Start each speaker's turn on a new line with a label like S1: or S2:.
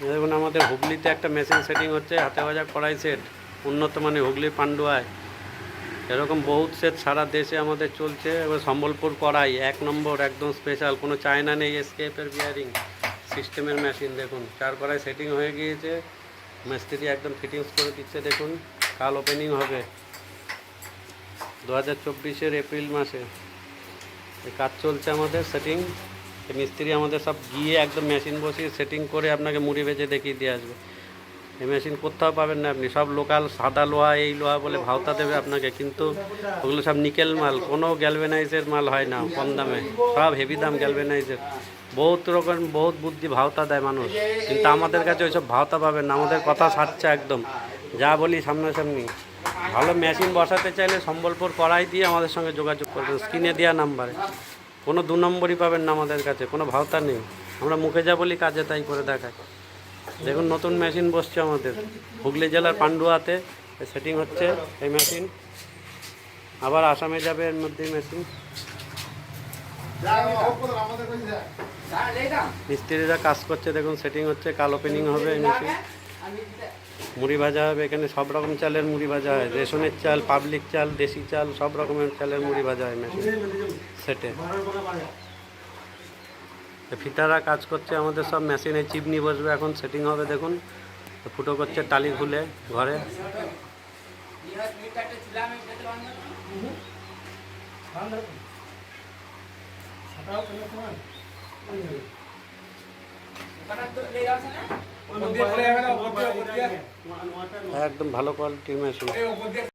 S1: দেখুন, আমাদের হুগলিতে একটা মেশিন সেটিং হচ্ছে, হাতে বাজা কড়াই সেট উন্নত মানে হুগলি পান্ডুয়ায়। এরকম বহুত সেট সারা দেশে আমাদের চলছে। এবার সম্বলপুর কড়াই, এক নম্বর, একদম স্পেশাল কোনো চায়না নেই এসকেপের বিয়ারিং সিস্টেমের মেশিন দেখুন। চার কড়াই সেটিং হয়ে গিয়েছে। মিস্ত্রি একদম ফিটিংস করে দিচ্ছে, দেখুন। কাল ওপেনিং হবে। দু হাজার চব্বিশের এপ্রিল মাসে। কাজ চলছে আমাদের সেটিং মিস্ত্রি আমাদের সব গিয়ে একদম মেশিন বসিয়ে সেটিং করে আপনাকে মুড়ি ভেজে দেখিয়ে দিয়ে আসবে। এই মেশিন কোথাও পাবেন না আপনি, সব লোকাল সাদা লোহা, এই লোহা বলে ভাওতা দেবে আপনাকে, কিন্তু ওগুলো সব নিকেল মাল, কোনো গ্যালভেনাইজের মাল হয় না, কম দামে, সব হেভি দাম গ্যালভেনাইজের বহুত রকম, বহুত বুদ্ধি ভাওতা দেয় মানুষ, কিন্তু আমাদের কাছে ওইসব ভাওতা পাবেন না, আমাদের কথা সারছে একদম, যা বলি সামনাসামনি। ভালো মেশিন বসাতে চাইলে সম্বলপুর কড়াই দিয়ে আমাদের সঙ্গে যোগাযোগ করবেন স্ক্রিনে দেওয়া নাম্বারে কোনো দু নম্বরই পাবেন না আমাদের কাছে, কোনো ভাওতা নেই। আমরা মুখে যা বলি কাজে তাই করে দেখাই। দেখুন, নতুন মেশিন বসছে আমাদের। হুগলি জেলার পান্ডুয়াতে সেটিং হচ্ছে এই মেশিন আবার আসামে যাবে এর মধ্যে মেশিন মিস্ত্রিরা কাজ করছে, দেখুন সেটিং হচ্ছে, কাল ওপেনিং হবে এই মেশিন মুড়ি ভাজা হবে এখানে সব রকম চালের মুড়ি ভাজা হয়। রেশনের চাল পাবলিক চাল দেশি চাল সব রকমের চালের মুড়ি ভাজা হয় মেশিন সেটে। ফিতারা কাজ করছে আমাদের সব মেশিনে চিমনি বসবে এখন সেটিং হবে দেখুন। ফুটো করছে টালি খুলে ঘরে। একদম ভালো কোয়ালিটির মেশিন